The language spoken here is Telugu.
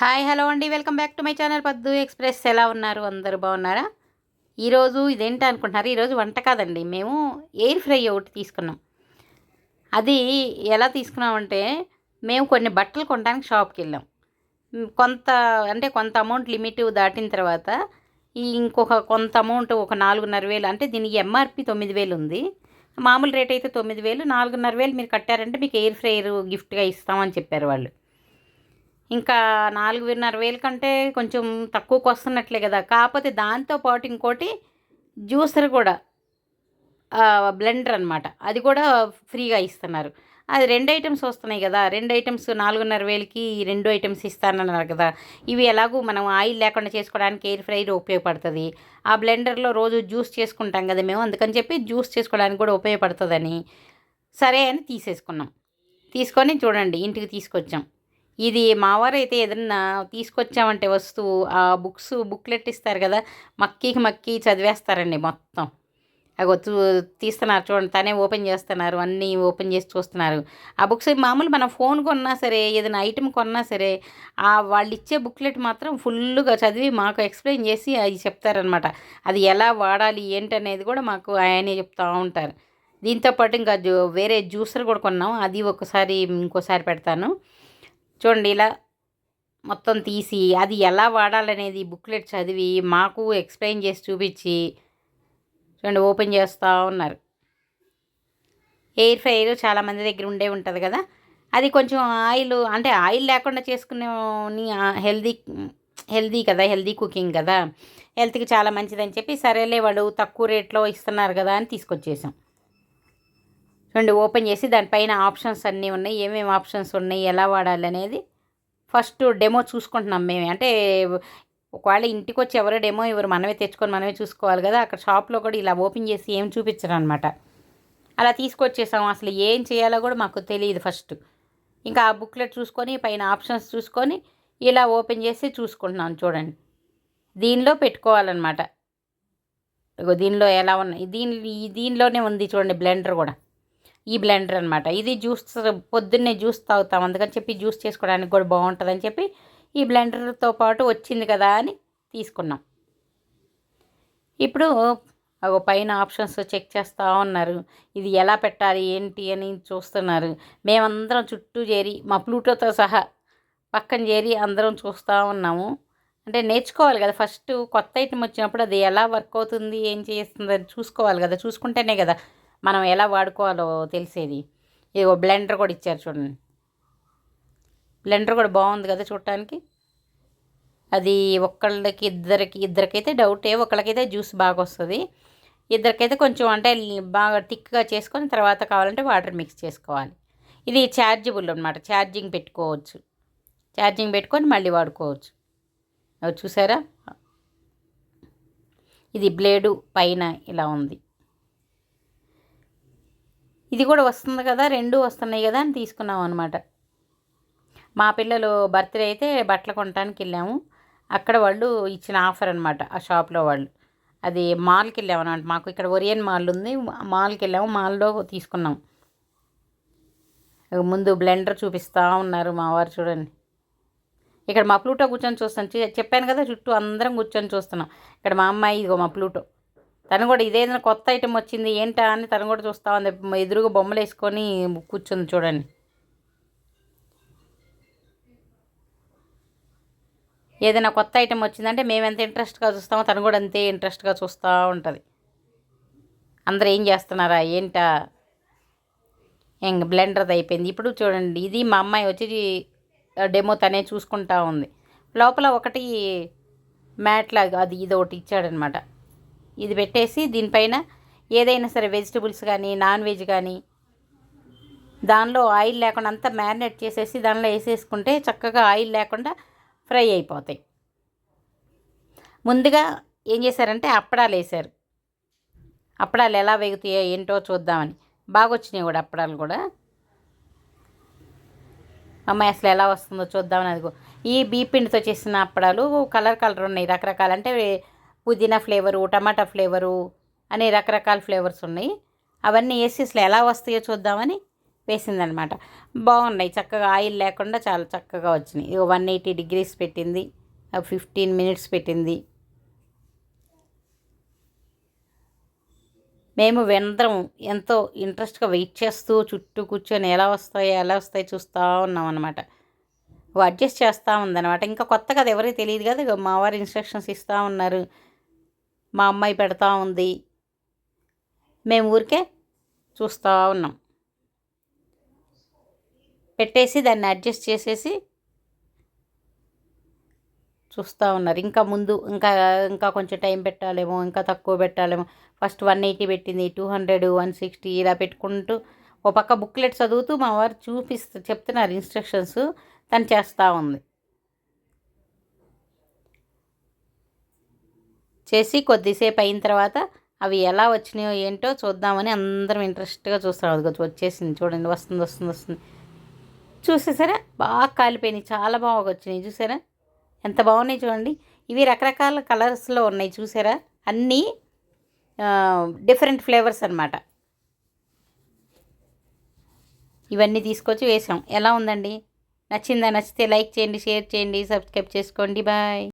హాయ్ హలో అండి. Welcome back to my channel Paddu express. ఎలా ఉన్నారు? అందరూ బాగున్నారా? ఈరోజు ఇదేంటి అనుకుంటున్నారు? ఈరోజు వంట కాదండి. మేము ఎయిర్ ఫ్రై ఒకటి తీసుకున్నాం. అది ఎలా తీసుకున్నామంటే మేము కొన్ని బట్టలు కొనడానికి షాప్కి వెళ్ళాం. కొంత అంటే కొంత అమౌంట్ లిమిట్ దాటిన తర్వాత ఇంకొక కొంత అమౌంట్ ఒక నాలుగున్నర వేలు అంటే దీనికి ఎంఆర్పి తొమ్మిది వేలు ఉంది. మామూలు రేట్ అయితే తొమ్మిది వేలు నాలుగున్నర వేలు మీరు కట్టారంటే మీకు ఎయిర్ ఫ్రైయర్ గిఫ్ట్గా ఇస్తామని చెప్పారు వాళ్ళు. ఇంకా నాలుగున్నర వేల కంటే కొంచెం తక్కువకు వస్తున్నట్లే కదా. కాకపోతే దాంతో పాటు ఇంకోటి జ్యూసర్ కూడా బ్లెండర్ అనమాట అది కూడా ఫ్రీగా ఇస్తున్నారు. అది రెండు ఐటమ్స్ వస్తున్నాయి కదా. రెండు ఐటమ్స్ నాలుగున్నర వేలకి రెండు ఐటమ్స్ ఇస్తానన్నారు కదా. ఇవి ఎలాగూ మనం ఆయిల్ లేకుండా చేసుకోవడానికి ఎయిర్ ఫ్రైర్ ఉపయోగపడుతుంది. ఆ బ్లెండర్లో రోజు జ్యూస్ చేసుకుంటాం కదా మేము అందుకని చెప్పి జ్యూస్ చేసుకోవడానికి కూడా ఉపయోగపడుతుందని సరే అని తీసేసుకున్నాం. తీసుకొని చూడండి ఇంటికి తీసుకొచ్చాం. ఇది మావారు అయితే ఏదన్నా తీసుకొచ్చామంటే వస్తువు ఆ బుక్స్ బుక్లెట్ ఇస్తారు కదా మక్కీకి మక్కి చదివేస్తారండి మొత్తం. అగో చూ తీస్తున్నారు చూడండి తనే ఓపెన్ చేస్తున్నారు అన్నీ ఓపెన్ చేసి చూస్తున్నారు. ఆ బుక్స్ మామూలు మనం ఫోన్ కొన్నా సరే ఏదైనా ఐటెం కొన్నా సరే ఆ వాళ్ళు ఇచ్చే బుక్లెట్ మాత్రం ఫుల్గా చదివి మాకు ఎక్స్ప్లెయిన్ చేసి అది చెప్తారనమాట అది ఎలా వాడాలి ఏంటనేది కూడా మాకు ఆయనే చెప్తూ ఉంటారు. దీంతో పాటు ఇంకా జూ వేరే జ్యూసర్ కూడా కొన్నాం. అది ఒకసారి ఇంకోసారి పెడతాను. చూడండి ఇలా మొత్తం తీసి అది ఎలా వాడాలనేది బుక్లెట్ చదివి మాకు ఎక్స్ప్లెయిన్ చేసి చూపించి చూడండి ఓపెన్ చేస్తూ ఉన్నారు. ఎయిర్ ఫ్రైయర్ చాలామంది దగ్గర ఉండే ఉంటుంది కదా అది కొంచెం ఆయిల్ అంటే ఆయిల్ లేకుండా చేసుకునే హెల్దీ హెల్దీ కదా హెల్దీ కుకింగ్ కదా హెల్త్కి చాలా మంచిదని చెప్పి సరేలే వాడు తక్కువ రేట్లో ఇస్తున్నారు కదా అని తీసుకొచ్చేసాం. చూడండి ఓపెన్ చేసి దానిపైన ఆప్షన్స్ అన్నీ ఉన్నాయి. ఏమేమి ఆప్షన్స్ ఉన్నాయి? ఎలా వాడాలి అనేది ఫస్ట్ డెమో చూసుకుంటున్నాం మేము. అంటే ఒకవేళ ఇంటికి వచ్చి ఎవరో డెమో ఎవరు మనమే తెచ్చుకొని మనమే చూసుకోవాలి కదా. అక్కడ షాప్లో కూడా ఇలా ఓపెన్ చేసి ఏం చూపించరు అనమాట అలా తీసుకొచ్చేసాం. అసలు ఏం చేయాలో కూడా మాకు తెలియదు ఫస్ట్. ఇంకా ఆ బుక్లెట్ చూసుకొని పైన ఆప్షన్స్ చూసుకొని ఇలా ఓపెన్ చేసి చూసుకుంటున్నాం చూడండి. దీనిలో పెట్టుకోవాలన్నమాట. దీనిలో ఎలా ఉన్నాయి? దీని దీనిలోనే ఉంది చూడండి బ్లెండర్ కూడా. ఈ బ్లెండర్ అనమాట ఇది జ్యూస్ పొద్దున్నే జ్యూస్ తాగుతాం. అందుకని చెప్పి జ్యూస్ చేసుకోవడానికి కూడా బాగుంటుందని చెప్పి ఈ బ్లెండర్తో పాటు వచ్చింది కదా అని తీసుకున్నాం. ఇప్పుడు ఒక పైన ఆప్షన్స్ చెక్ చేస్తూ ఉన్నారు. ఇది ఎలా పెట్టాలి? ఏంటి అని చూస్తున్నారు. మేమందరం చుట్టూ చేరి మా ప్లూటోతో సహా పక్కన చేరి అందరం చూస్తూ ఉన్నాము. అంటే నేర్చుకోవాలి కదా. ఫస్ట్ కొత్త ఐటమ్ వచ్చినప్పుడు అది ఎలా వర్క్ అవుతుంది? ఏం చేస్తుంది? అని చూసుకోవాలి కదా. చూసుకుంటేనే కదా. మనం ఎలా వాడుకోవాలో తెలిసేది. ఇదిగో బ్లెండర్ కూడా ఇచ్చారు చూడండి. బ్లెండర్ కూడా బాగుంది కదా చూడటానికి. అది ఒక్కళ్ళకి ఇద్దరికి ఇద్దరికైతే డౌటే ఒకళ్ళకైతే జ్యూస్ బాగా వస్తుంది. ఇద్దరికైతే కొంచెం అంటే బాగా టిక్గా చేసుకొని తర్వాత కావాలంటే వాటర్ మిక్స్ చేసుకోవాలి. ఇది ఛార్జబుల్ అనమాట ఛార్జింగ్ పెట్టుకోవచ్చు. ఛార్జింగ్ పెట్టుకొని మళ్ళీ వాడుకోవచ్చు. అవి చూసారా? ఇది బ్లేడు పైన ఇలా ఉంది. ఇది కూడా వస్తుంది కదా రెండు వస్తున్నాయి కదా అని తీసుకున్నాం అనమాట మా పిల్లలు బర్త్డే అయితే బట్టలు కొనడానికి వెళ్ళాము. అక్కడ వాళ్ళు ఇచ్చిన ఆఫర్ అనమాట ఆ షాప్లో వాళ్ళు. అది మాల్కి వెళ్ళాము అనమాట మాకు ఇక్కడ ఒరియన్ మాల్ ఉంది మాల్కి వెళ్ళాము మాల్లో తీసుకున్నాం. ముందు బ్లెండర్ చూపిస్తూ ఉన్నారు మా వారు చూడండి. ఇక్కడ మా ప్లూటో కూర్చొని చూస్తాను. చెప్పాను కదా చుట్టూ అందరం కూర్చొని చూస్తున్నాం. ఇక్కడ మా అమ్మాయి ఇదిగో మా ప్లూటో. తను కూడా ఇదేదైనా కొత్త ఐటెం వచ్చింది ఏంటా అని తను కూడా చూస్తూ ఉంది. ఎదురుగా బొమ్మలు వేసుకొని కూర్చుంది చూడండి. ఏదైనా కొత్త ఐటెం వచ్చిందంటే మేము ఎంత ఇంట్రెస్ట్గా చూస్తామో తను కూడా అంతే ఇంట్రెస్ట్గా చూస్తూ ఉంటుంది. అందరూ ఏం చేస్తున్నారా? ఏంటా? ఇంక బ్లెండర్ది అయిపోయింది. ఇప్పుడు చూడండి ఇది మా అమ్మాయి వచ్చి డెమో తనే చూసుకుంటా ఉంది. లోపల ఒకటి మ్యాట్ లాగా అది ఇది ఒకటి ఇచ్చాడనమాట. ఇది పెట్టేసి దీనిపైన ఏదైనా సరే వెజిటబుల్స్ కానీ నాన్ వెజ్ కానీ దానిలో ఆయిల్ లేకుండా అంతా మ్యారినేట్ చేసేసి దానిలో వేసేసుకుంటే చక్కగా ఆయిల్ లేకుండా ఫ్రై అయిపోతాయి. ముందుగా ఏం చేశారంటే అప్పడాలు వేశారు. అప్పడాలు ఎలా వేగుతాయో ఏంటో చూద్దామని. బాగా వచ్చినాయి కూడా అప్పడాలు కూడా. అమ్మాయి అసలు ఎలా వస్తుందో చూద్దామని అది ఈ బీ పిండితో చేసిన అప్పడాలు కలర్ కలర్ ఉన్నాయి రకరకాలు. అంటే పుదీనా ఫ్లేవరు టమాటా ఫ్లేవరు అనే రకరకాల ఫ్లేవర్స్ ఉన్నాయి. అవన్నీ వేసి అసలు ఎలా వస్తాయో చూద్దామని వేసిందనమాట. బాగున్నాయి. చక్కగా ఆయిల్ లేకుండా చాలా చక్కగా వచ్చినాయి. ఇక వన్ ఎయిటీ డిగ్రీస్ పెట్టింది. ఫిఫ్టీన్ మినిట్స్ పెట్టింది. మేము వెందరం ఎంతో ఇంట్రెస్ట్గా వెయిట్ చేస్తూ చుట్టూ కూర్చొని ఎలా వస్తాయో ఎలా వస్తాయో చూస్తూ ఉన్నాం అనమాట అడ్జస్ట్ చేస్తూ ఉందన్నమాట. ఇంకా కొత్తగా కదా ఎవరికి తెలియదు కదా. మా వారు ఇన్స్ట్రక్షన్స్ ఇస్తూ ఉన్నారు. మా అమ్మాయి పెడతా ఉంది. మేము ఊరికే చూస్తూ ఉన్నాం. పెట్టేసి దాన్ని అడ్జస్ట్ చేసేసి చూస్తూ ఉన్నారు. ఇంకా ముందు ఇంకా ఇంకా కొంచెం టైం పెట్టాలేమో ఇంకా తక్కువ పెట్టాలేమో. ఫస్ట్ వన్ ఎయిటీ పెట్టింది టూ హండ్రెడ్ వన్ సిక్స్టీ ఇలా పెట్టుకుంటూ ఓ పక్క బుక్లెట్ చదువుతూ మా వారు చూపిస్తూ చెప్తున్నారు ఇన్స్ట్రక్షన్స్ తను చేస్తూ ఉంది. చేసి కొద్దిసేపు అయిన తర్వాత అవి ఎలా వచ్చినాయో ఏంటో చూద్దామని అందరం ఇంట్రెస్ట్గా చూస్తాం. అది వచ్చేసింది చూడండి వస్తుంది వస్తుంది వస్తుంది. చూసేసారా? బాగా కాలిపోయినాయి. చాలా బాగా వచ్చినాయి. చూసారా? ఎంత బాగున్నాయి చూడండి. ఇవి రకరకాల కలర్స్లో ఉన్నాయి. చూసారా? అన్నీ డిఫరెంట్ ఫ్లేవర్స్ అనమాట ఇవన్నీ తీసుకొచ్చి వేసాం. ఎలా ఉందండి? నచ్చిందా? నచ్చితే లైక్ చేయండి షేర్ చేయండి సబ్స్క్రైబ్ చేసుకోండి. బాయ్.